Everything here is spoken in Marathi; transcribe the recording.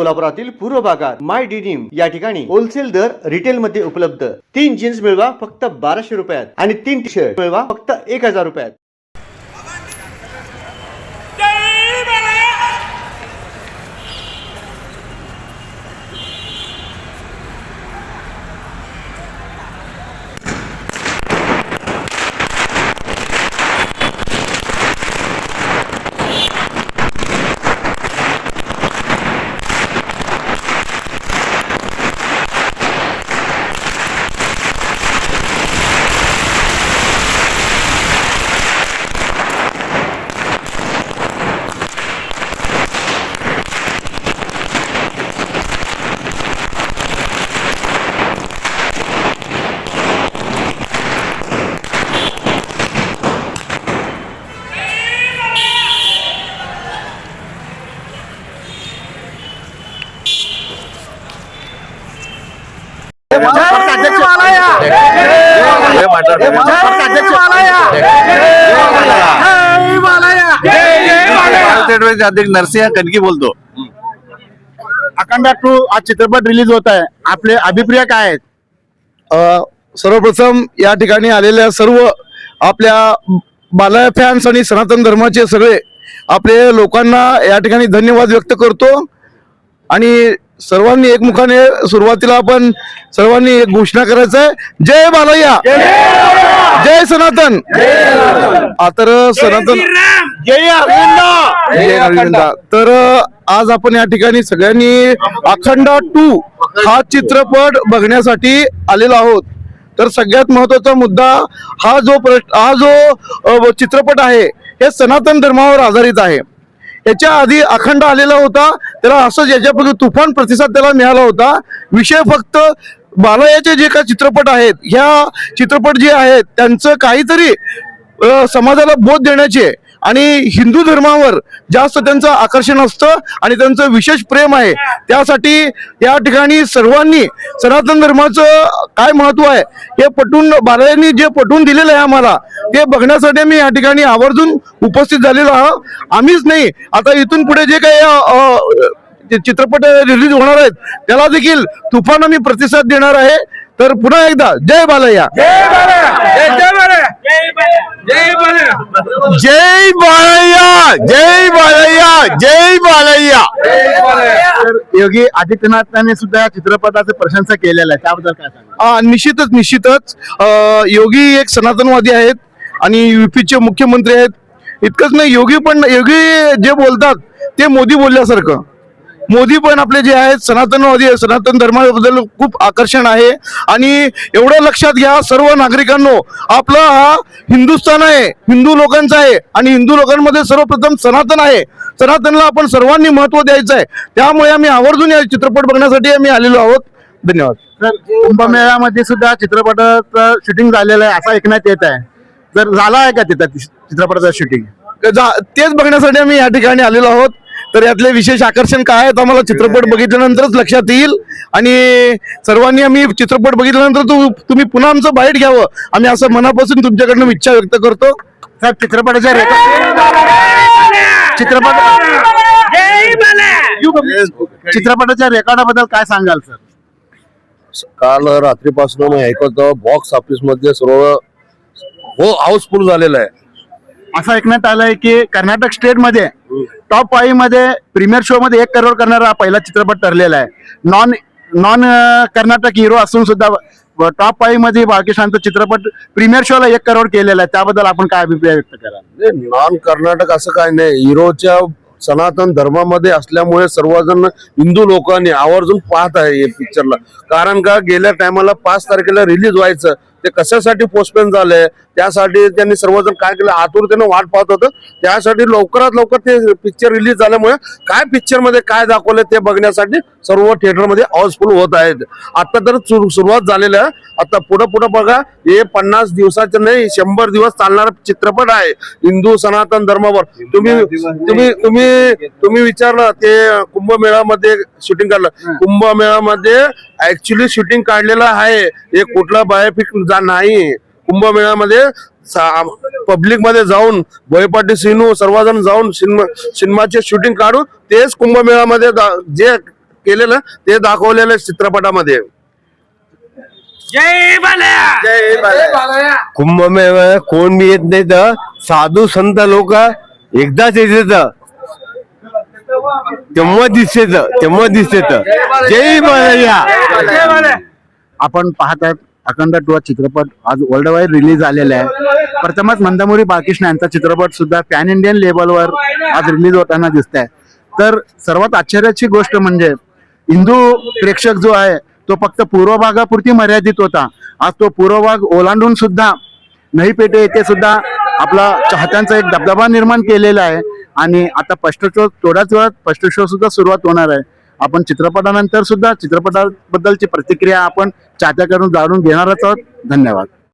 सोलापुरातील पूर्व भागात माय डिनिम या ठिकाणी होलसेल दर रिटेल मध्ये उपलब्ध. तीन जीन्स मिळवा फक्त बाराशे रुपयात आणि तीन टी शर्ट मिळवा फक्त एक हजार रुपयात. अध्यक्ष नरसिंह कणकी बोलतो. अखंड टू आज चित्रपट रिलीज होत आहे. आपले अभिप्राय काय आहेत? सर्वप्रथम या ठिकाणी आलेल्या सर्व आपल्या बालय फॅन्स आणि सनातन धर्माचे सगळे आपले लोकांना या ठिकाणी धन्यवाद व्यक्त करतो. आणि सर्वांनी एकमुखाने सुरुवातीला आपण सर्वांनी एक घोषणा करायचं आहे जय बालय्या जय सनातन. तर सनातन जय अरविंद. तर आज आपण या ठिकाणी सगळ्यांनी अखंड टू हा चित्रपट बघण्यासाठी आलेलो आहोत. तर सगळ्यात महत्त्वाचा मुद्दा हा जो प्र- हा जो चित्रपट आहे हे सनातन धर्मावर आधारित आहे. याच्या आधी अखंड आलेला होता. त्याला असंच याच्यापूर्वी तुफान प्रतिसाद त्याला मिळाला होता. विषय फक्त बालयाचे जे काही चित्रपट आहेत ह्या चित्रपट जे आहेत त्यांचं काहीतरी समाजाला बोध देण्याचे आणि हिंदू धर्मावर जास्त त्यांचं आकर्षण असतं आणि त्यांचं विशेष प्रेम आहे. त्यासाठी या ठिकाणी सर्वांनी सनातन धर्माचं काय महत्त्व आहे हे पटवून बालायांनी जे पटवून दिलेलं आहे आम्हाला ते बघण्यासाठी मी या ठिकाणी आवर्जून उपस्थित झालेलो आहोत आम्हीच नाही आता इथून पुढे जे काही चित्रपट रिलीज होणार आहेत त्याला देखील तुफान आम्ही प्रतिसाद देणार आहे. तर पुन्हा एकदा जय बालय्या जय बाळय्या जय बाळय्या जय बाळय्या तर योगी आदित्यनाथांनी सुद्धा या चित्रपटाचं प्रशंसा केलेलं आहे. त्याबद्दल काय सांगा निश्चितच निश्चितच. योगी एक सनातनवादी आहेत आणि युपीचे मुख्यमंत्री आहेत. इतकंच नाही योगी पण योगी जे बोलतात ते मोदी बोलल्यासारखं. मोदी पण आपले जे आहेत सनातनवादी आहे सनातन धर्माबद्दल खूप आकर्षण आहे. आणि एवढं लक्षात घ्या सर्व नागरिकांनो आपला हा हिंदुस्थान आहे हिंदू लोकांचा आहे आणि हिंदू लोकांमध्ये सर्वप्रथम सनातन आहे. सनातनला आपण सर्वांनी महत्त्व द्यायचं आहे. त्यामुळे आम्ही आवर्जून या चित्रपट बघण्यासाठी आम्ही आलेलो आहोत. धन्यवाद. तर कुंभमेळ्यामध्ये सुद्धा चित्रपटाचं शूटिंग झालेलं आहे असं ऐकण्यात येत आहे. जर झालं आहे का तिथं चित्रपटाचं शूटिंग जा- तेच बघण्यासाठी आम्ही या ठिकाणी आलेलो आहोत. तर यातले विशेष आकर्षण काय आहेत? आम्हाला चित्रपट बघितल्यानंतरच लक्षात येईल. आणि सर्वांनी आम्ही चित्रपट बघितल्यानंतर तू तुम्ही पुन्हा आमचं बाईट घ्यावं. आम्ही असं मनापासून तुमच्याकडनं इच्छा व्यक्त करतो. साहेब चित्रपटाच्या रेकॉर्ड चित्रपट चित्रपटाच्या रेकॉर्डाबद्दल काय सांगाल सर? काल रात्रीपासून मी ऐकत बॉक्स ऑफिसमध्ये सर्व हो हाऊसफुल झालेलं आहे. असं ऐकण्यात आलंय की कर्नाटक स्टेटमध्ये टॉप फाईव्हमध्ये प्रीमियर शो मध्ये एक करोड करणारा पहिला चित्रपट ठरलेला आहे. नॉन नॉन कर्नाटक हिरो असून सुद्धा टॉप फाईव्हमध्ये बाळकृष्णांचा चित्रपट प्रीमियर शोला एक करोड केलेला आहे. त्याबद्दल आपण काय अभिप्राय व्यक्त कराल? नॉन कर्नाटक असं काय नाही. हिरोच्या सनातन धर्मामध्ये असल्यामुळे सर्वजण हिंदू लोकांनी आवर्जून पाहत आहे या पिक्चरला कारण का गेल्या टायमाला पाच तारखेला रिलीज व्हायचं. ते कशासाठी पोस्टपोन झालंय त्यासाठी त्यांनी सर्वजण काय केलं आतुरतेनं वाट पाहत होतं. त्यासाठी लवकरात लवकर ते पिक्चर रिलीज झाल्यामुळे काय पिक्चरमध्ये काय दाखवलं ते बघण्यासाठी सर्व थिएटरमध्ये हाऊसफुल होत आहेत. आता तर सुरु- सुरुवात झालेलं आहे. आता पुढे पुढे बघा हे पन्नास दिवसाचे नाही शंभर दिवस चालणारा चित्रपट आहे. हिंदू सनातन धर्मावर. तुम्ही तुम्ही तुम्ही तुम्ही विचारलं ते कुंभमेळ्यामध्ये शूटिंग काढलं. कुंभमेळ्यामध्ये ऍक्च्युली शूटिंग काढलेलं आहे. हे कुठला बायोपिक जा नाही. कुंभमेळ्यामध्ये पब्लिकमध्ये जाऊन बोयपाटी सिनू सर्वजण जाऊन सिनेमा सिनेमाचे शूटिंग काढून तेच कुंभमेळ्यामध्ये जे केलेलं ते दाखवलेलं चित्रपटामध्ये. जय बालया! कुंभमेळा कोण बी येत नाही तर साधू संत लोक एकदाच येते तेव्हा दिसते तेव्हा दिसते. जय बाळया. आपण पाहतात अखंड टू चित्रपट. आज वर्ल्ड वाईड रिलीज झालेला आहे. प्रथमच मंदमुरी बाळकृष्ण यांचा चित्रपट सुद्धा पॅन इंडियन लेवलवर आज रिलीज होताना दिसत आहे तर सर्वात आश्चर्याची गोष्ट म्हणजे हिंदू प्रेक्षक जो आहे तो फक्त पूर्व भागापुरती मर्यादित होता. आज तो पूर्व भाग ओलांडून सुद्धा नही पेटे येथे सुद्धा आपला चाहत्यांचा एक दबदबा निर्माण केलेला आहे. आणि आता फर्स्ट थोड्याच वेळात फर्स्ट सुद्धा सुरुवात होणार आहे. आपण चित्रपटानंतर सुद्धा चित्रपटाबद्दलची प्रतिक्रिया आपण चाहत्याकडून जाणून घेणारच आहोत. धन्यवाद.